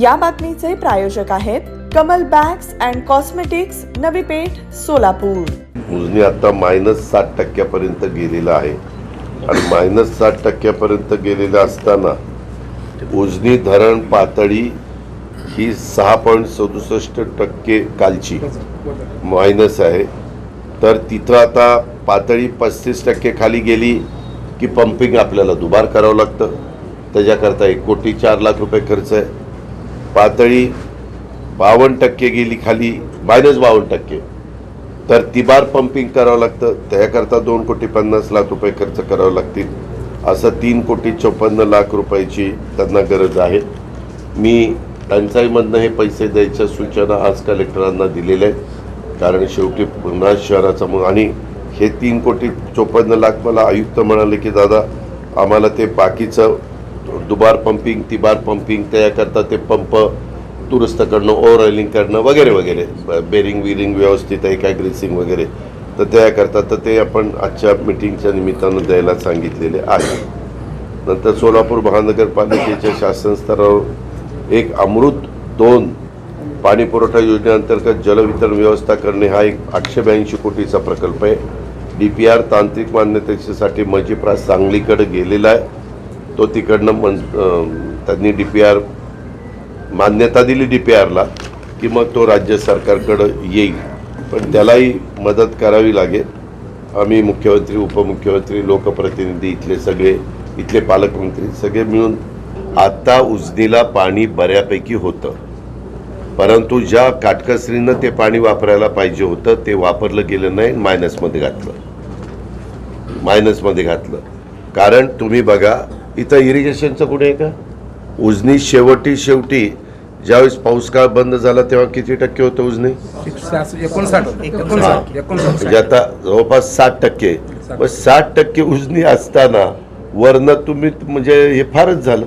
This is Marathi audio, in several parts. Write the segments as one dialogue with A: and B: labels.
A: या बातमीचे प्रायोजक आहेत Kamal bags and cosmetics Navi Peth Solapur.
B: Ujani आता मायनस सात टक्क्यापर्यंत गेलेला आहे. आणि मायनस सात टक्क्यापर्यंत गेलेलं असताना उजनी धरण पातळी ही सहा पॉईंट सदुसष्ट टक्के कालची मायनस आहे. तर तिथं आता पातळी पस्तीस टक्के खाली गेली की पंपिंग आपल्याला दुबार करावं लागतं. त्याच्याकरता एक कोटी चार लाख रुपये खर्च आहे. पातळी बावन्न टक्के गेली खाली मायनस बावन्न टक्के. तर तिबार पंपिंग करावं लागतं. त्याकरता दोन कोटी पन्नास लाख रुपये खर्च करावे लागतील. असं तीन कोटी चोपन्न लाख रुपयाची त्यांना गरज आहे. मी टंचाईमधनं हे पैसे द्यायच्या सूचना आज कलेक्टरांना दिलेल्या आहेत. कारण शेवटी पुन्हा शहराचा मग आणि हे तीन कोटी चोपन्न लाख मला आयुक्त म्हणाले की दादा आम्हाला ते बाकीचं दुबार पंपिंग तिबार पंपिंग त्याकरता ते पंप दुरुस्त करणं ओव्हर ऑइलिंग करणं वगैरे वगैरे. बेरिंग विरिंग व्यवस्थित आहे काय ग्रेसिंग वगैरे. तर त्याकरता तर ते आपण आजच्या मिटिंगच्या निमित्तानं द्यायला सांगितलेले आहे. नंतर सोलापूर महानगरपालिकेच्या शासन स्तरावर एक अमृत दोन पाणी पुरवठा योजनेअंतर्गत जलवितरण व्यवस्था करणे हा एक आठशे ब्याऐंशी कोटीचा प्रकल्प आहे. डी पी आर तांत्रिक मान्यतेसाठी मजिप्रा सांगलीकडे गेलेला आहे. तो तिकडनं मन त्यांनी डी पी आर मान्यता दिली डी पी आरला की मग तो राज्य सरकारकडं येईल. पण त्यालाही मदत करावी लागेल. आम्ही मुख्यमंत्री उपमुख्यमंत्री लोकप्रतिनिधी इथले सगळे इथले पालकमंत्री सगळे मिळून आता उजनीला पाणी बऱ्यापैकी होतं. परंतु ज्या काटकसरीनं ते पाणी वापरायला पाहिजे होतं ते वापरलं गेलं नाही मायनसमध्ये घातलं. मायनसमध्ये घातलं. कारण तुम्ही बघा इथं इरिगेशनचं कुठे आहे का? उजनी शेवटी शेवटी ज्यावेळेस पाऊस काळ बंद झाला तेव्हा किती टक्के होतं उजनी? म्हणजे आता जवळपास साठ टक्के. मग साठ टक्के उजनी असताना वरनं तुम्ही म्हणजे हे फारच झालं.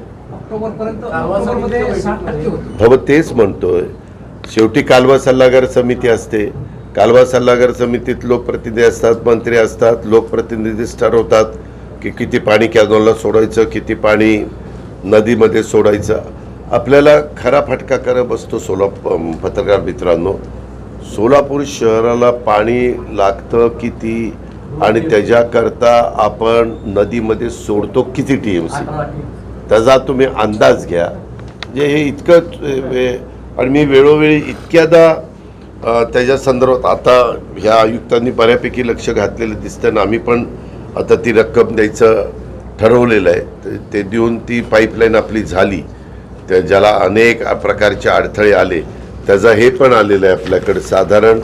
C: होतं.
B: हो तेच म्हणतोय. शेवटी कालवा सल्लागार समिती असते. कालवा सल्लागार समितीत लोकप्रतिनिधी असतात मंत्री असतात लोकप्रतिनिधीच ठरवतात की किती पाणी कॅनॉलला सोडायचं किती पाणी नदीमध्ये सोडायचं. आपल्याला खरा फटका करत बसतो सोलापूर पत्रकार मित्रांनो. सोलापूर शहराला पाणी लागतं किती आणि त्याच्याकरता आपण नदीमध्ये सोडतो किती टी एम सी त्याचा तुम्ही अंदाज घ्या. म्हणजे हे इतकं आणि मी वेळोवेळी इतक्यादा त्याच्या संदर्भात आता ह्या आयुक्तांनी बऱ्यापैकी लक्ष घातलेलं दिसतं ना आम्ही पण आता ती रक्कम द्यायचं ठरवलेलं आहे. ते- ते देऊन ती पाईपलाईन आपली झाली. त्या ज्याला अनेक प्रकारचे अडथळे आले. त्याचं हे पण आलेलं आहे आपल्याकडे. साधारण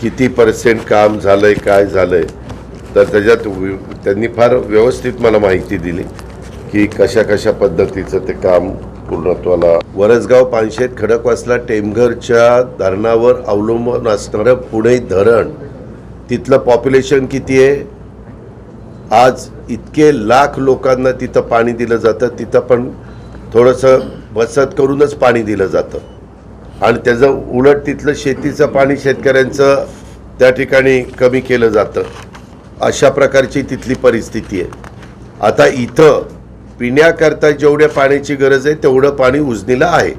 B: किती पर्सेंट काम झालं आहे काय झालं आहे तर त्याच्यात त्यांनी फार व्यवस्थित मला माहिती दिली की कशा कशा पद्धतीचं ते काम पूर्णत्वाला. वरसगाव पानशेत खडकवासला टेमघरच्या धरणावर अवलंबून असणारं पुणे धरण. तिथलं पॉप्युलेशन किती आहे? आज इतके लाख लोकांना तिथं पाणी दिलं जातं तिथं पण थोडंसं बचत करूनच पाणी दिलं जातं. आणि त्याचं उलट तिथलं शेतीचं पाणी शेतकऱ्यांचं त्या ठिकाणी कमी केलं जातं. अशा प्रकारची तिथली परिस्थिती आहे. आता इथं पिण्याकरता जेवढ्या पाण्याची गरज आहे तेवढं पाणी उजनीला आहे.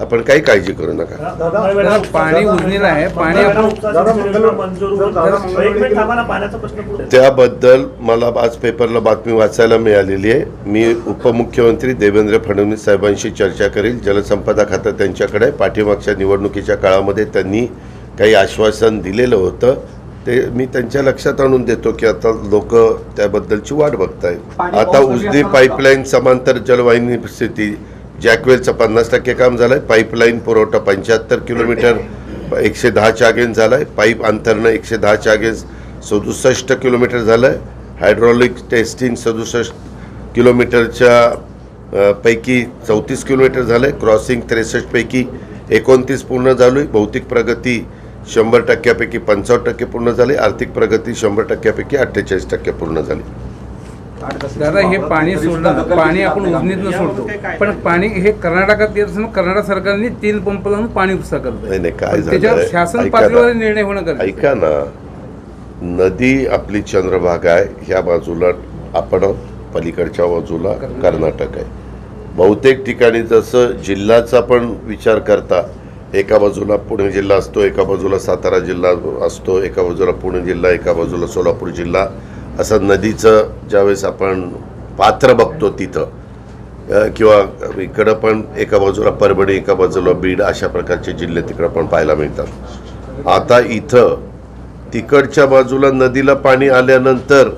B: आपण काही काळजी करू नका.
C: दादा, पाणी उजनीला आहे. पाणी आपण
D: दादा मंगळवार मंजूर होत एक मिनिट थांबा ना पाण्याचा प्रश्न पुढे.
B: त्याबद्दल मला आज पेपरला बातमी वाचायला मिळालेली आहे. मी उपमुख्यमंत्री देवेंद्र फडणवीस साहेबांशी चर्चा करेल. जलसंपदा खातं त्यांच्याकडे. पाठीमागच्या निवडणुकीच्या काळामध्ये त्यांनी काही आश्वासन दिलेलं होतं. ते मी त्यांच्या लक्षात आणून देतो की आता लोक त्याबद्दलची वाट बघतायत. आता उजनी पाईपलाईन समांतर जलवाहिनी स्थिती जॅकवेलचं पन्नास टक्के काम झालंय. पाईपलाईन पुरवठा पंच्याहत्तर किलोमीटर एकशे दहाच्या अगेन्स्ट झालाय. पाईप अंतरणं एकशे दहाच्या अगेन्स्ट सदुसष्ट किलोमीटर झालंय. हायड्रॉलिक टेस्टिंग सदुसष्ट किलोमीटरच्या पैकी चौतीस किलोमीटर झालंय. क्रॉसिंग त्रेसष्टपैकी एकोणतीस पूर्ण झाली भौतिक प्रगती शंभर टक्क्यापैकी पंचावन्न टक्के पूर्ण झाली. आर्थिक प्रगती शंभर टक्क्यापैकी अठ्ठेचाळीस टक्के पूर्ण झाली.
C: दादा हे पाणी सोडलं पाणी आपण उजनीतनं सोडतो. पण पाणी हे कर्नाटकात येत असताना कर्नाटक सरकारने तीन पंप लावून पाणी उपसा करतं
B: नाही नाही काय
C: त्याच्यावर शासन
B: ऐका
C: पातळीवर
B: ना.
C: निर्णय होणं गरजेचं आहे.
B: ऐका ना. नदी आपली चंद्रभागा आहे ह्या बाजूला आपण पलीकडच्या बाजूला कर्नाटक आहे. बहुतेक ठिकाणी जसं जिल्ह्याचा पण विचार करता एका बाजूला पुणे जिल्हा असतो एका बाजूला सातारा जिल्हा असतो एका बाजूला पुणे जिल्हा एका बाजूला सोलापूर जिल्हा. असं नदीचं ज्यावेळेस आपण पात्र बघतो तिथं किंवा इकडं पण एका बाजूला परभणी एका बाजूला बीड अशा प्रकारचे जिल्हे तिकडं पण पाहायला मिळतात. आता इथं तिकडच्या बाजूला नदीला पाणी आल्यानंतर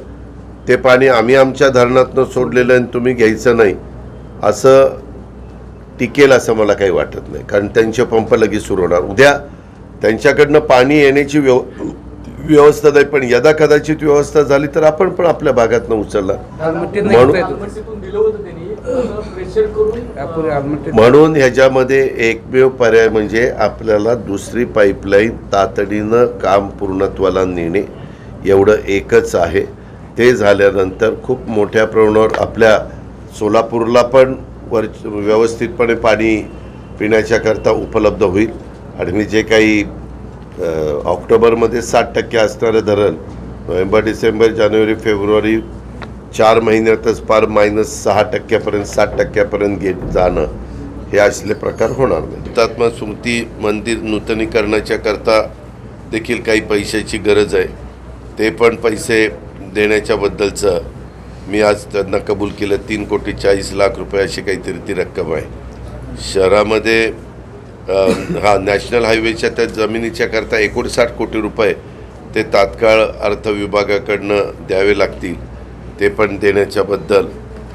B: ते पाणी आम्ही आमच्या धरणातनं सोडलेलं आहे आणि तुम्ही घ्यायचं नाही असं टिकेल असं मला काही वाटत नाही. कारण त्यांचे पंप लगेच सुरू होणार. उद्या त्यांच्याकडनं पाणी येण्याची व्यव व्यवस्था नाही पण यदा कदाचित व्यवस्था झाली तर आपण पण आपल्या भागातनं उचलला म्हणून- ह्याच्यामध्ये एकमेव पर्याय म्हणजे आपल्याला दुसरी पाईपलाईन तातडीनं काम पूर्णत्वाला नेणे एवढं एकच आहे. ते झाल्यानंतर खूप मोठ्या प्रमाणावर आपल्या सोलापूरला पण वर व्यवस्थितपणे पाणी पिण्याच्याकरता उपलब्ध होईल. आणि मी जे काही ऑक्टोबरमध्ये साठ टक्के असणारं धरण नोव्हेंबर डिसेंबर जानेवारी फेब्रुवारी चार महिन्यातच पार मायनस सहा टक्क्यापर्यंत साठ टक्क्यापर्यंत गे जाणं हे असले प्रकार होणार नाही हुतात्मा स्मृती मंदिर नूतनीकरणाच्या करता देखील काही पैशाची गरज आहे. ते पण पैसे देण्याच्याबद्दलचं मी आज त्यांना कबूल केलं. तीन कोटी चाळीस लाख रुपये अशी काहीतरी ती रक्कम आहे. शहरामध्ये हा नॅशनल हायवेच्या त्या जमिनीच्या करता एकोणसाठ कोटी रुपये ते तात्काळ अर्थ विभागाकडनं द्यावे लागतील ते पण देण्याच्याबद्दल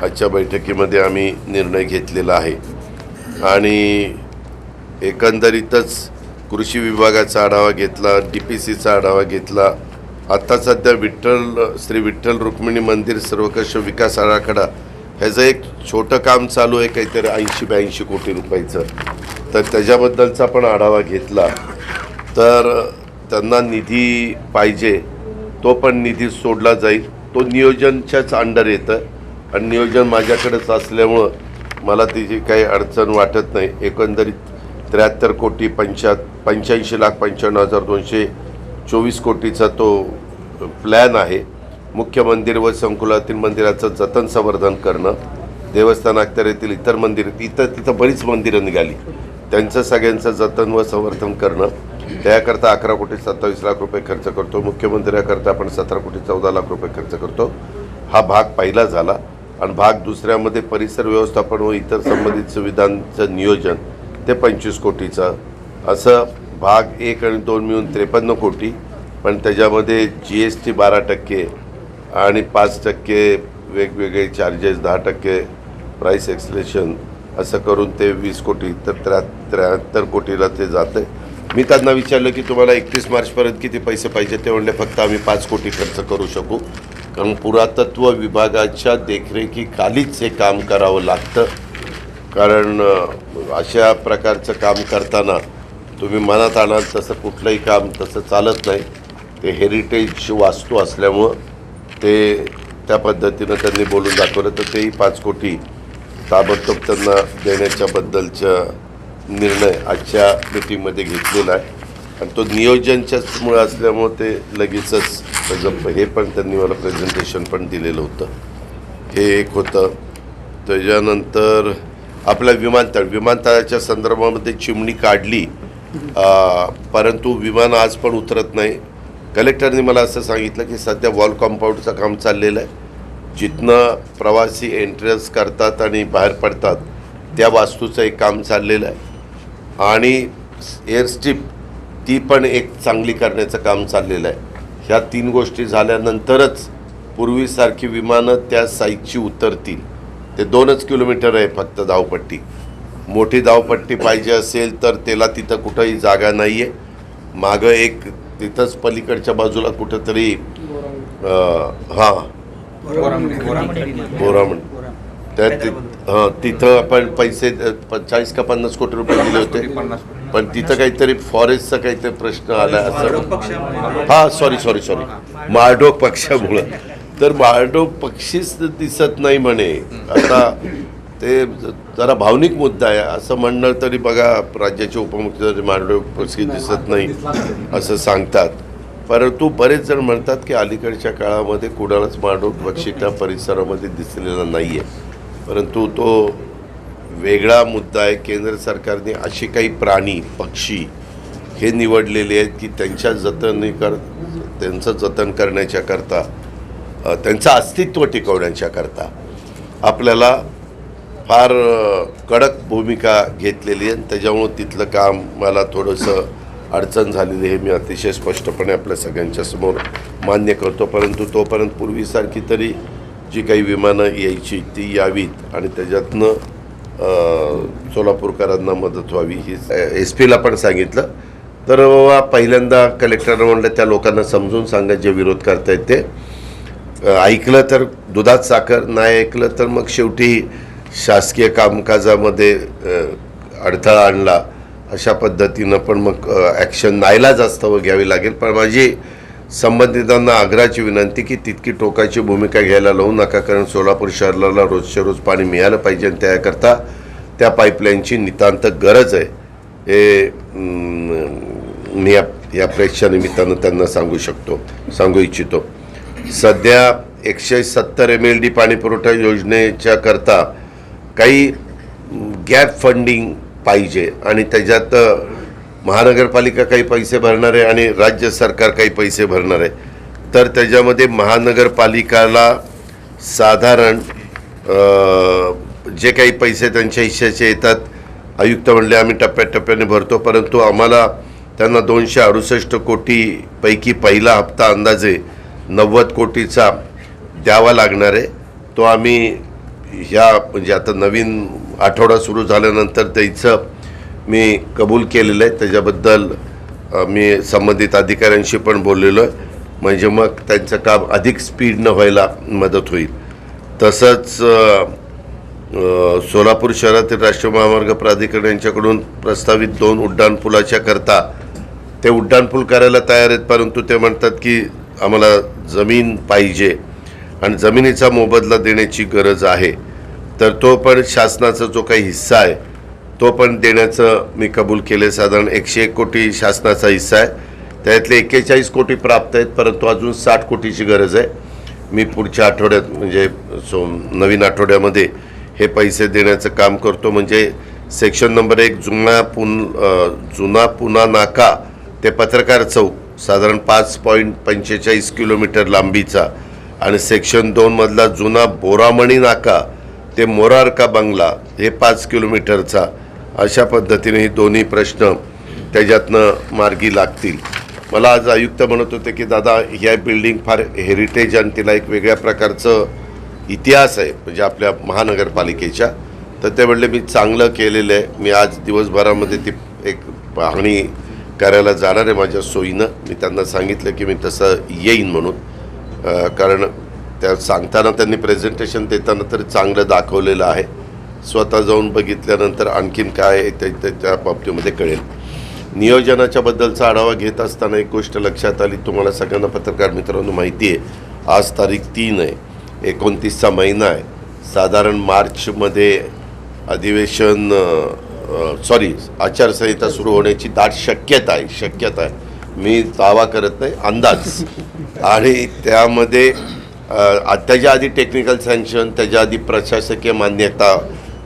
B: आजच्या बैठकीमध्ये आम्ही निर्णय घेतलेला आहे. आणि एकंदरीतच कृषी विभागाचा आढावा घेतला डी पी सीचा आढावा घेतला. आत्ता सध्या विठ्ठल श्री विठ्ठल रुक्मिणी मंदिर सर्वकष विकास आराखडा ह्याचं एक छोटं काम चालू आहे काहीतरी ऐंशी ब्याऐंशी कोटी रुपयाचं. तर त्याच्याबद्दलचा पण आढावा घेतला. तर त्यांना निधी पाहिजे तो पण निधी सोडला जाईल. तो नियोजनच्याच अंडर येतं. आणि नियोजन माझ्याकडेच असल्यामुळं मला तिची काही अडचण वाटत नाही. एकंदरीत त्र्याहत्तर कोटी पंच्या पंच्याऐंशी लाख पंच्याण्णव हजार दोनशे चोवीस कोटीचा तो प्लॅन आहे. मुख्य मंदिर व संकुलातील मंदिराचं जतन संवर्धन करणं देवस्थान अखत्यारीतील इतर मंदिर इथं तिथं बरीच मंदिरं निघाली. त्यांचं सगळ्यांचं जतन व संवर्धन करणं त्याकरता अकरा कोटी सत्तावीस लाख रुपये खर्च करतो. मुख्यमंत्र्याकरता आपण सतरा कोटी चौदा लाख रुपये खर्च करतो. हा भाग पहिला झाला. आणि भाग दुसऱ्यामध्ये परिसर व्यवस्थापन व इतर संबंधित सुविधांचं नियोजन ते पंचवीस कोटीचं. असं भाग एक आणि दोन मिळून त्रेपन्न कोटी. पण त्याच्यामध्ये जी एस टी बारा टक्के आणि पाच टक्के वेगवेगळे चार्जेस दहा टक्के प्राईस एक्सलेशन असं करून ते वीस कोटी तर त्र्या त्र्याहत्तर कोटीला ते जातं मी त्यांना विचारलं की तुम्हाला एकतीस मार्चपर्यंत किती पैसे पाहिजे? ते म्हणले फक्त आम्ही पाच कोटी खर्च करू शकू. कारण पुरातत्व विभागाच्या देखरेखीखालीच हे काम करावं लागतं. कारण अशा प्रकारचं काम करताना तुम्ही मनात आणाल तसं कुठलंही काम तसं चालत नाही. ते हेरिटेज वास्तू असल्यामुळं ते त्या पद्धतीनं त्यांनी बोलून दाखवलं तर तेही पाच कोटी ताबडतोब त्यांना देण्याच्याबद्दलचा निर्णय आजच्या मिटिंगमध्ये घेतलेला आहे. आणि तो नियोजनच्याच मुळे असल्यामुळं ते लगेचच त्याचं हे पण त्यांनी मला प्रेझेंटेशन पण दिलेलं होतं. हे एक होतं. त्याच्यानंतर आपलं विमानतळ विमानतळाच्या संदर्भामध्ये चिमणी काढली. परंतु विमान आज पण उतरत नाही. कलेक्टरने मला असं सांगितलं की सध्या वॉल कॉम्पाऊंडचं काम चाललेलं आहे. जिथनं प्रवासी एंट्रन्स करतात आणि बाहेर पडतात त्या वास्तूचं एक काम चाललेलं आहे. आणि एअरस्ट्रीप ती पण एक चांगली करण्याचं काम चाललेलं आहे. ह्या तीन गोष्टी झाल्यानंतरच पूर्वीसारखी विमानं त्या साईजची उतरतील. ते दोनच किलोमीटर आहे फक्त धावपट्टी. मोठी धावपट्टी पाहिजे असेल तर त्याला तिथं कुठंही जागा नाही आहे मागं एक तिथंच पलीकडच्या बाजूला कुठंतरी हां बोरामण. त्या ति- हां तिथं आपण पैसे चाळीस का पन्नास कोटी रुपये दिले होते. पण तिथं काहीतरी फॉरेस्टचा काहीतरी प्रश्न आला असं. हा सॉरी सॉरी सॉरी माळडोक पक्षामुळं. तर माळडोक पक्षीच दिसत नाही म्हणे. आता ते जरा भावनिक मुद्दा आहे. असं म्हणणं तरी बघा राज्याचे उपमुख्यमंत्री माळडोक पक्षी दिसत नाही असं सांगतात. परंतु बरेच जण म्हणतात की अलीकडच्या काळामध्ये कुणालाच माळडोक बक्षीच्या परिसरामध्ये दिसलेला नाही आहे परंतु तो वेगळा मुद्दा आहे. केंद्र सरकारने असे काही प्राणी पक्षी हे निवडलेले आहेत की त्यांच्या जतन कर त्यांचं जतन करण्याच्या करता त्यांचं अस्तित्व टिकवण्याच्या करता आपल्याला फार कडक भूमिका घेतलेली आहे. त्याच्यामुळं तिथलं काम मला थोडंसं अडचण झालेली हे मी अतिशय स्पष्टपणे आपल्या सगळ्यांच्या समोर मान्य करतो. परंतु तोपर्यंत पूर्वीसारखी तरी जी काही विमानं यायची ती यावीत आणि त्याच्यातनं सोलापूरकरांना मदत व्हावी ही एस पीला पण सांगितलं. तर बाबा पहिल्यांदा कलेक्टरनं म्हणलं त्या लोकांना समजून सांगा जे विरोध करतायत ते. ऐकलं तर दुधात साखर नाही ऐकलं तर मग शेवटी शासकीय कामकाजामध्ये अडथळा आणला. अशा पद्धतीनं पण मग ॲक्शन नाईला जास्त व घ्यावी लागेल. पण माझी संबंधितांना आग्रहाची विनंती की तितकी टोकाची भूमिका घ्यायला लावू नका कारण सोलापूर शहराला रोजच्या रोज पाणी मिळालं पाहिजे आणि त्याकरता त्या पाईपलाईनची नितांत गरज आहे. हे मी या या प्रेक्षानिमित्तानं त्यांना सांगू शकतो सांगू इच्छितो. सध्या एकशे सत्तर एम एल डी पाणीपुरवठा योजनेच्या करता काही गॅप फंडिंग पाहिजे. आणि त्याच्यात महानगरपालिका काही पैसे भरणार आहे आणि राज्य सरकार काही पैसे भरणार आहे. तर त्याच्यामध्ये महानगरपालिकाला साधारण जे काही पैसे त्यांच्या हिश्श्याचे येतात आयुक्त म्हणले आम्ही टप्प्याटप्प्याने भरतो परंतु आम्हाला त्यांना दोनशे अडुसष्ट कोटीपैकी पहिला हप्ता अंदाजे नव्वद कोटीचा द्यावा लागणार आहे. तो आम्ही ह्या म्हणजे आता नवीन आठवडा सुरू झाल्यानंतर त्याचं मी कबूल केलेलं आहे. त्याच्याबद्दल मी संबंधित अधिकाऱ्यांशी पण बोललेलो आहे. म्हणजे मग त्यांचं काम अधिक स्पीडनं व्हायला मदत होईल. तसंच सोलापूर शहरातील राष्ट्रीय महामार्ग प्राधिकरण यांच्याकडून प्रस्तावित दोन उड्डाणपुलाच्या करता ते उड्डाणपूल करायला तयार आहेत परंतु ते म्हणतात की आम्हाला जमीन पाहिजे आणि जमिनीचा मोबदला देण्याची गरज आहे. तर तो पण शासनाचा जो काही हिस्सा आहे तो पण देण्याचं मी कबूल केले साधारण एकशे एक कोटी शासनाचा हिस्सा आहे. त्यातले एक्केचाळीस कोटी प्राप्त आहेत परंतु अजून साठ कोटीची गरज आहे. मी पुढच्या आठवड्यात म्हणजे सो नवीन आठवड्यामध्ये हे पैसे देण्याचं काम करतो. म्हणजे सेक्शन नंबर एक जुना पुन जुना पुना नाका ते पत्रकार चौक साधारण पाच पॉईंट पंचेचाळीस किलोमीटर लांबीचा. आणि सेक्शन दोनमधला जुना बोरामणी नाका ते मोरारका बंगला हे पाच किलोमीटरचा अशा पद्धतीने हे दोन्ही प्रश्न त्याच्यातनं मार्गी लागतील. मला आज आयुक्त म्हणत होते की दादा ह्या बिल्डिंग फार हेरिटेज आणि तिला एक वेगळ्या प्रकारचं इतिहास आहे म्हणजे आपल्या महानगरपालिकेच्या. तर ते म्हणले मी चांगलं केलेलं आहे. मी आज दिवसभरामध्ये ती एक पाहणी करायला जाणार आहे माझ्या सोयीनं. मी त्यांना सांगितलं की मी तसं येईन म्हणून कारण त्या सांगताना त्यांनी प्रेझेंटेशन देताना तर चांगलं दाखवलेलं आहे. स्वतः जाऊन बघितल्यानंतर आणखीन काय आहे ते त्याच्या बाबतीमध्ये कळेल. नियोजनाच्या बद्दलचा आढावा घेत असताना एक गोष्ट लक्षात आली. तुम्हाला सगळ्यांना पत्रकार मित्रांनो माहिती आहे आज तारीख तीन आहे. एकोणतीसचा महिना आहे. साधारण मार्चमध्ये अधिवेशन सॉरी आचारसंहिता सुरू होण्याची दाट शक्यता आहे शक्यता आहे. मी दावा करत नाही अंदाज. आणि त्यामध्ये त्याच्या आधी टेक्निकल सँक्शन त्याच्या आधी प्रशासकीय मान्यता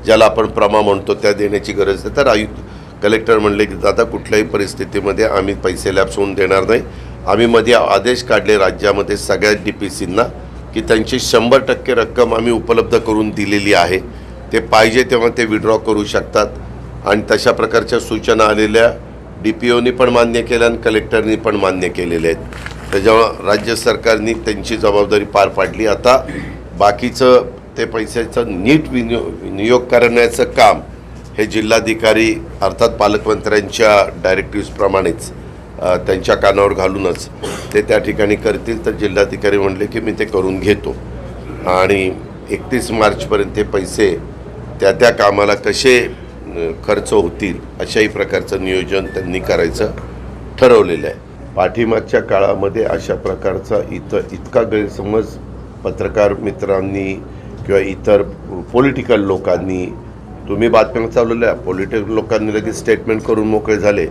B: ज्याला आपण प्रमा म्हणतो त्या देण्याची गरज आहे. तर आयुक्त कलेक्टर म्हणले की दादा कुठल्याही परिस्थितीमध्ये आम्ही पैसे लॅप्स होऊन देणार नाही. आम्ही मध्ये आदेश काढले राज्यामध्ये सगळ्या डी पी सींना की त्यांची शंभर टक्के रक्कम आम्ही उपलब्ध करून दिलेली आहे. ते पाहिजे तेव्हा ते विड्रॉ करू शकतात. आणि तशा प्रकारच्या सूचना आलेल्या डी पी ओनी पण मान्य केल्या आणि कलेक्टरनी पण मान्य केलेले आहेत. त्याच्यामुळं राज्य सरकारनी त्यांची जबाबदारी पार पाडली. आता बाकीचं ते पैशाचं नीट विनियो नियोग करण्याचं काम हे जिल्हाधिकारी अर्थात पालकमंत्र्यांच्या डायरेक्टिव्सप्रमाणेच त्यांच्या कानावर घालूनच ते त्या ठिकाणी करतील. तर जिल्हाधिकारी म्हणले की मी ते करून घेतो. आणि एकतीस मार्चपर्यंत हे पैसे त्या त्या कामाला कसे खर्च होतील अशाही प्रकारचं नियोजन त्यांनी करायचं ठरवलेलं आहे. पाठीमागच्या काळामध्ये अशा प्रकारचा इथं इतका गैरसमज पत्रकार मित्रांनी किंवा इतर पॉलिटिकल लोकांनी तुम्ही बातम्या चालवल्या पॉलिटिकल लोकांनी लगेच स्टेटमेंट करून मोकळे झाले.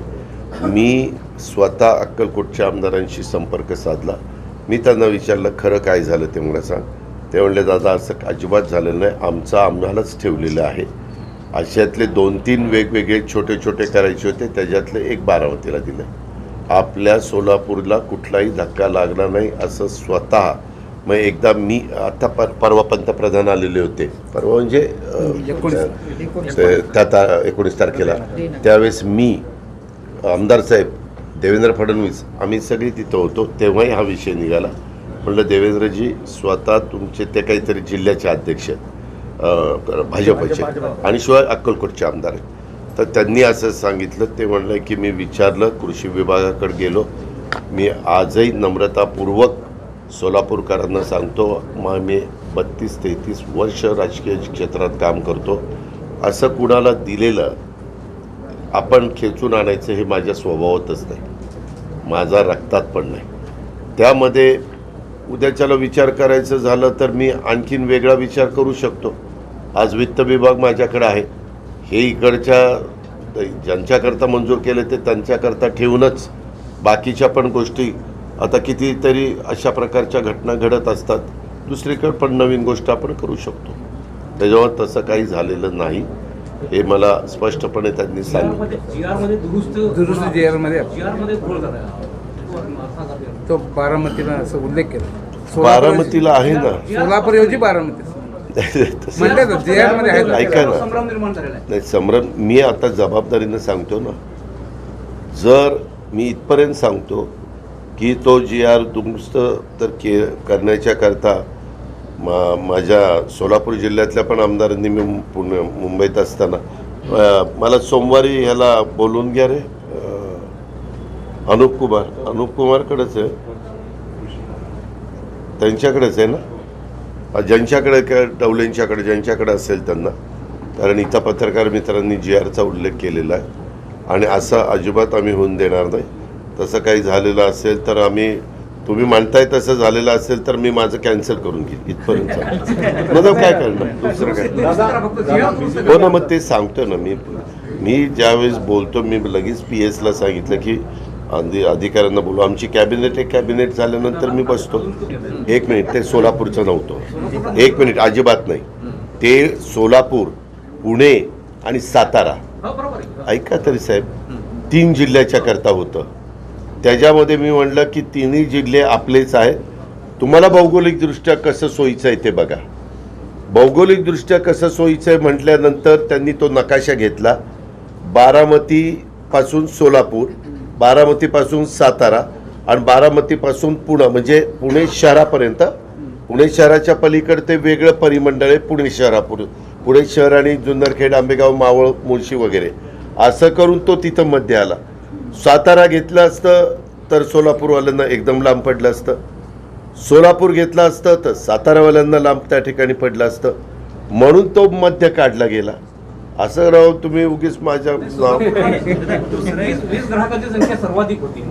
B: मी स्वतः अक्कलकोटच्या आमदारांशी संपर्क साधला. मी त्यांना विचारलं खरं काय झालं? ते मला सांग. ते म्हणले दादा असं अजिबात झालं नाही. आमचं आम्हालाच ठेवलेलं आहे. अशातले दोन तीन वेगवेगळे छोटे छोटे करायचे होते त्याच्यातले एक बारामतीला दिलं. आपल्या सोलापूरला कुठलाही धक्का लागला नाही असं स्वतः मग एकदा मी आता पर परवा पंतप्रधान आलेले होते. परवा म्हणजे त्या ता एकोणीस तारखेला. त्यावेळेस मी आमदार साहेब देवेंद्र फडणवीस आम्ही सगळे तिथं होतो तेव्हाही हा विषय निघाला. म्हटलं देवेंद्रजी स्वतः तुमचे ते काहीतरी जिल्ह्याचे अध्यक्ष आहेत, भाजपचे. आणि शिवाय अक्कलकोटचे आमदार आहेत. तर त्यांनी असं सांगितलं ते म्हणलं की मी विचारलं कृषी विभागाकडे गेलो. मी आजही नम्रतापूर्वक सोलापूरकरांना सांगतो मग मी बत्तीस तेहतीस वर्ष राजकीय क्षेत्रात काम करतो. असं कुणाला दिलेलं आपण खेचून आणायचं हे माझ्या स्वभावातच नाही. माझा रक्तात पण नाही. त्यामध्ये उद्याच्याला विचार करायचं झालं तर मी आणखीन वेगळा विचार करू शकतो. आज वित्त विभाग माझ्याकडे आहे. हे इकडच्या ज्यांच्याकरता मंजूर केले ते त्यांच्याकरता ठेवूनच बाकीच्या पण गोष्टी आता कितीतरी अशा प्रकारच्या घटना घडत असतात. दुसरीकडे पण नवीन गोष्ट आपण करू शकतो. त्याच्यावर तसं काही झालेलं नाही. हे मला स्पष्टपणे त्यांनी सांगितलं.
C: बारामतीला
B: आहे ना?
C: सोलापूर ऐवजी बारामती.
B: ऐका ना. नाही संभ्रम मी आता जबाबदारीनं सांगतो ना. जर मी इथपर्यंत सांगतो की तो जी आर दुरुस्त तर के करण्याच्या करता मा माझ्या सोलापूर जिल्ह्यातल्या पण आमदारांनी मी पुणे मुंबईत असताना मला सोमवारी ह्याला बोलून घ्या रे. अनुप कुमार अनुप कुमारकडेच आहे. त्यांच्याकडेच आहे ना? ज्यांच्याकडे काय डवलेंच्याकडे ज्यांच्याकडे असेल त्यांना. कारण इथं पत्रकार मित्रांनी जी आरचा उल्लेख केलेला आहे. आणि असं अजिबात आम्ही होऊन देणार नाही. तसं काही झालेलं असेल तर आम्ही तुम्ही म्हणताय तसं झालेलं असेल तर मी माझं कॅन्सल करून घेईन इथपर्यंत. मग काय करणार? दुसरं काय? हो ना मग ते सांगतो ना मी. मी ज्यावेळेस बोलतो मी लगेच पी एसला सांगितलं की अधि अधिकाऱ्यांना बोलू आमची कॅबिनेट एक कॅबिनेट झाल्यानंतर मी बसतो. एक मिनिट ते सोलापूरचं नव्हतं. एक मिनिट अजिबात नाही. ते सोलापूर पुणे आणि सातारा. ऐका तरी साहेब तीन जिल्ह्याच्या करता होतं. त्याच्यामध्ये मी म्हणलं की तिन्ही जिल्हे आपलेच आहेत. तुम्हाला भौगोलिकदृष्ट्या कसं सोयीचं आहे ते बघा. भौगोलिकदृष्ट्या कसं सोयीचं आहे म्हटल्यानंतर त्यांनी तो नकाशा घेतला. बारामतीपासून सोलापूर बारामतीपासून सातारा आणि बारामतीपासून पुणे म्हणजे पुणे शहरापर्यंत. पुणे शहराच्या पलीकडे ते वेगळं परिमंडळ आहे पुणे शहरापूर. पुणे शहर आणि जुन्नरखेड आंबेगाव मावळ मुळशी वगैरे. असं करून तो तिथं मध्ये आला. सातारा घेतलं असतं तर सोलापूरवाल्यांना एकदम लांब पडलं असतं. सोलापूर घेतलं असतं तर सातारावाल्यांना लांब त्या ठिकाणी पडलं असतं. म्हणून तो मध्य काढला गेला. असं राव तुम्ही उगीच माझ्या नाव
E: वीस वीस ग्राहकांची संख्या सर्वाधिक होती.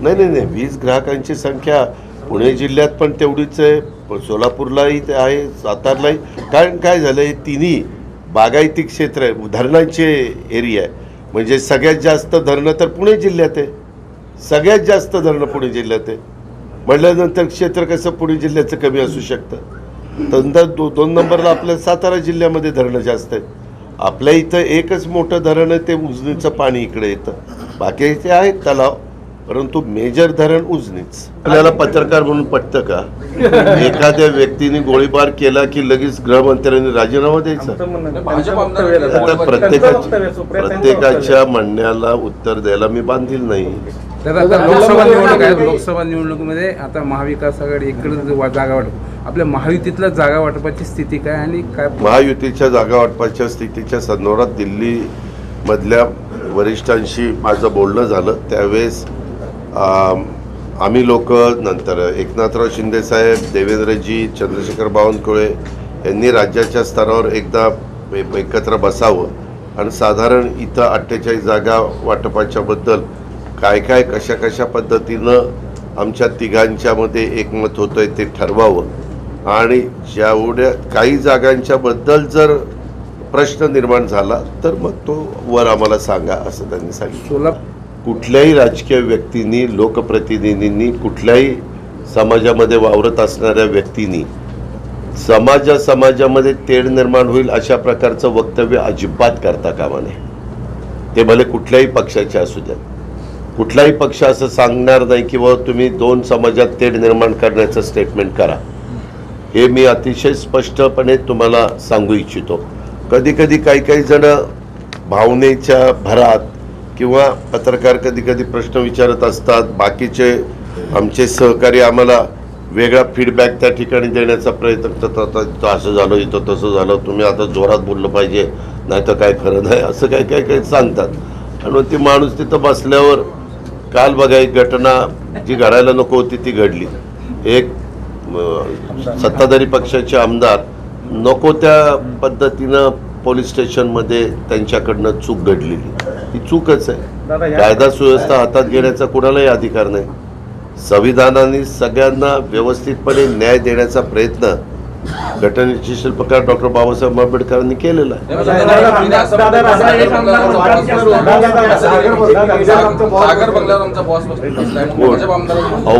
B: नाही नाही नाही वीज ग्राहकांची संख्या पुणे जिल्ह्यात पण तेवढीच आहे पण सोलापूरलाही ते आहे सातारलाही. कारण काय झालं हे तिन्ही बागायती क्षेत्र आहे धरणांचे एरिया आहे. म्हणजे सगळ्यात जास्त धरणं तर पुणे जिल्ह्यात आहे. सगळ्यात जास्त धरणं पुणे जिल्ह्यात आहे. म्हटल्यानंतर क्षेत्र कसं पुणे जिल्ह्याचं कमी असू शकतं? नंतर दो दोन नंबरला आपल्या सातारा जिल्ह्यामध्ये धरणं जास्त आहेत आपल्या इथं एकच मोठं धरण आहे ते उजनीचं पाणी इकडे येतं. बाकी ते आहेत तलाव परंतु मेजर धरण उजनीच. आपल्याला पत्रकार म्हणून पटतं का? एखाद्या व्यक्तीने गोळीबार केला की लगेच गृहमंत्र्यांनी राजीनामा द्यायचा? आता प्रत्येकाच्या प्रत्येकाच्या म्हणण्याला उत्तर द्यायला मी बांधील नाही.
C: तर आता लोकसभा निवडणूक आहे लोकसभा निवडणुकीमध्ये आता महाविकास आघाडी इकडे जागा वाटप आपल्या महायुतीतल्या जागा वाटपाची स्थिती काय आणि काय
B: महायुतीच्या जागा वाटपाच्या स्थितीच्या संदर्भात दिल्लीमधल्या वरिष्ठांशी माझं बोलणं झालं. त्यावेळेस आम, आम्ही लोक नंतर एकनाथराव शिंदेसाहेब देवेंद्रजी चंद्रशेखर बावनकुळे यांनी राज्याच्या स्तरावर एकदा एकत्र बसावं. आणि साधारण इथं अठ्ठेचाळीस जागा वाटपाच्याबद्दल काय काय कशा कशा पद्धतीनं आमच्या तिघांच्यामध्ये एकमत होतंय ते ठरवावं. आणि जेवढ्या काही जागांच्या बद्दल जर प्रश्न निर्माण झाला तर मग तो वर आम्हाला सांगा असं त्यांनी सांगितलं.
C: सोलापूर
B: कुठल्याही राजकीय व्यक्तींनी लोकप्रतिनिधींनी कुठल्याही समाजामध्ये वावरत असणाऱ्या व्यक्तींनी समाजा समाजामध्ये तेढ निर्माण होईल अशा प्रकारचं वक्तव्य अजिबात करता कामा नये. ते भले कुठल्याही पक्षाचे असू द्यात. कुठलाही पक्ष असं सांगणार नाही की बाबा तुम्ही दोन समाजात तेढ निर्माण करण्याचं स्टेटमेंट करा. हे मी अतिशय स्पष्टपणे तुम्हाला सांगू इच्छितो. कधी कधी काही काही जण भावनेच्या भरात किंवा पत्रकार कधी कधी प्रश्न विचारत असतात बाकीचे आमचे सहकारी आम्हाला वेगळा फीडबॅक त्या ठिकाणी देण्याचा प्रयत्न करतात आता इथं असं झालं इथं तसं झालं तुम्ही आता जोरात बोललं पाहिजे नाही तर काय खरं नाही असं काही काही काही सांगतात. आणि ती माणूस तिथं बसल्यावर काल बघा एक घटना जी घडायला नको होती ती घडली. एक सत्ताधारी पक्षाचे आमदार नको त्या पद्धतीनं पोलीस स्टेशनमध्ये त्यांच्याकडनं चूक घडलेली. ही चूकच आहे. कायदा सुव्यवस्था हातात घेण्याचा कुणालाही अधिकार नाही. संविधानाने सगळ्यांना व्यवस्थितपणे न्याय देण्याचा प्रयत्न घटनेचे शिल्पकार डॉक्टर बाबासाहेब आंबेडकरांनी केलेला आहे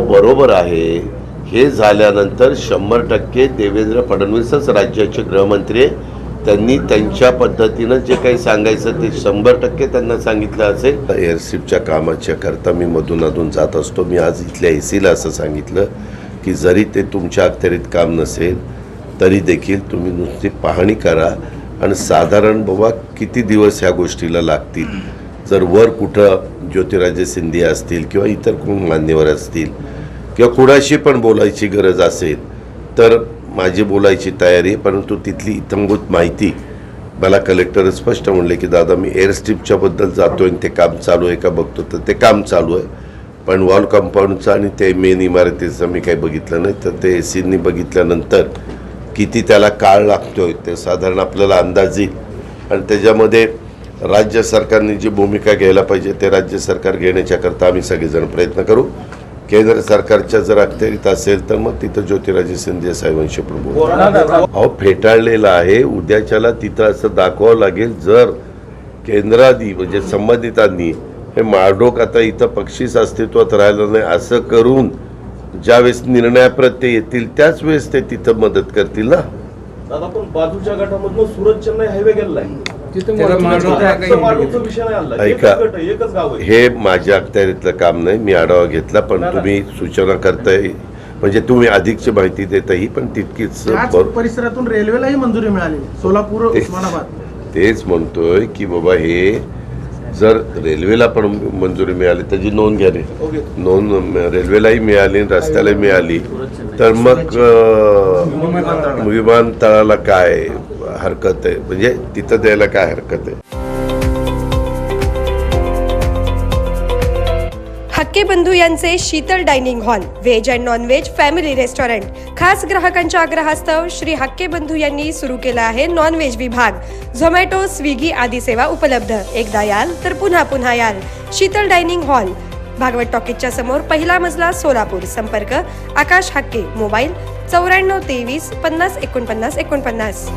B: बरोबर आहे हे झाल्यानंतर शंभर टक्के देवेंद्र फडणवीसच राज्याचे गृहमंत्री आहे त्यांनी त्यांच्या पद्धतीनं जे काही सांगायचं ते शंभर टक्के त्यांना सांगितलं असेल एअरशिपच्या कामाच्या करता मी मधून अधून जात असतो मी आज इथल्या एसीला असं सांगितलं की जरी ते तुमच्या अखत्यारीत काम नसेल तरी देखील तुम्ही नुसती पाहणी करा आणि साधारण बाबा किती दिवस ह्या गोष्टीला लागतील? जर वर कुठं ज्योतिराजे सिंधिया असतील किंवा इतर कोण मान्यवर असतील किंवा कुणाशी पण बोलायची गरज असेल तर माझी बोलायची तयारी आहे परंतु तिथली इतंभूत माहिती मला कलेक्टर स्पष्ट म्हणले की दादा मी एअर जातो आहे आणि ते काम चालू आहे का बघतो. तर ते काम चालू आहे. पण वॉल कंपाऊंडचं आणि ते मेन इमारतीचं मी काही बघितलं नाही. तर ते एसींनी बघितल्यानंतर किती त्याला काळ लागतोय ते साधारण आपल्याला अंदाज येईल. आणि त्याच्यामध्ये राज्य सरकारने जी भूमिका घ्यायला पाहिजे ते राज्य सरकार घेण्याच्याकरता आम्ही सगळेजण प्रयत्न करू. केंद्र सरकारच्या जर अखत्यारीत असेल तर मग तिथं ज्योतिराजे सिंधिया साहेबांशी पण अहो फेटाळलेला आहे. उद्याच्याला तिथं असं दाखवावं लागेल जर केंद्रादी म्हणजे संबंधितांनी. हे माळडोक आता इथं पक्षीच अस्तित्वात राहिलं नाही असं करून ज्यावेळेस निर्णयाप्रत ते येतील त्याच वेळेस ते तिथं मदत करतील ना?
F: दादा पण बाजूच्या गटामधून सुरत चेन्नई हायवे गेलाय
B: ऐका. हे माझ्या अखत्यारीतलं काम नाही. मी आढावा घेतला पण तुम्ही सूचना करताय. म्हणजे तुम्ही अधिकची माहिती देताही पण तितकीच
G: परिसरातून रेल्वेलाही मंजुरी मिळाली सोलापूर उस्मानाबाद.
B: तेच म्हणतोय की बाबा हे जर रेल्वेला पण मंजुरी मिळाली त्याची नोंद घ्या रे
F: ओके.
B: नोंद रेल्वेलाही मिळाली रस्त्यालाही मिळाली. तर मग विमानतळाला काय हरकत आहे? म्हणजे तिथं द्यायला काय हरकत आहे?
H: हक्के बंधू यांचे Sheetal dining hall veg and non veg family restaurant. खास ग्राहकांच्या आग्रहास्तव श्री हक्के बंधू यांनी सुरू केला आहे नॉन व्हेज विभाग. झोमॅटो स्विगी आदी सेवा उपलब्ध. एकदा याल तर पुन्हा पुन्हा याल. Sheetal dining hall. भागवत टॉकीजच्या समोर पहिला मजला सोलापूर. संपर्क आकाश हक्के मोबाईल चौऱ्याण्णव तेवीस पन्नास एकोणपन्नास एकोणपन्नास.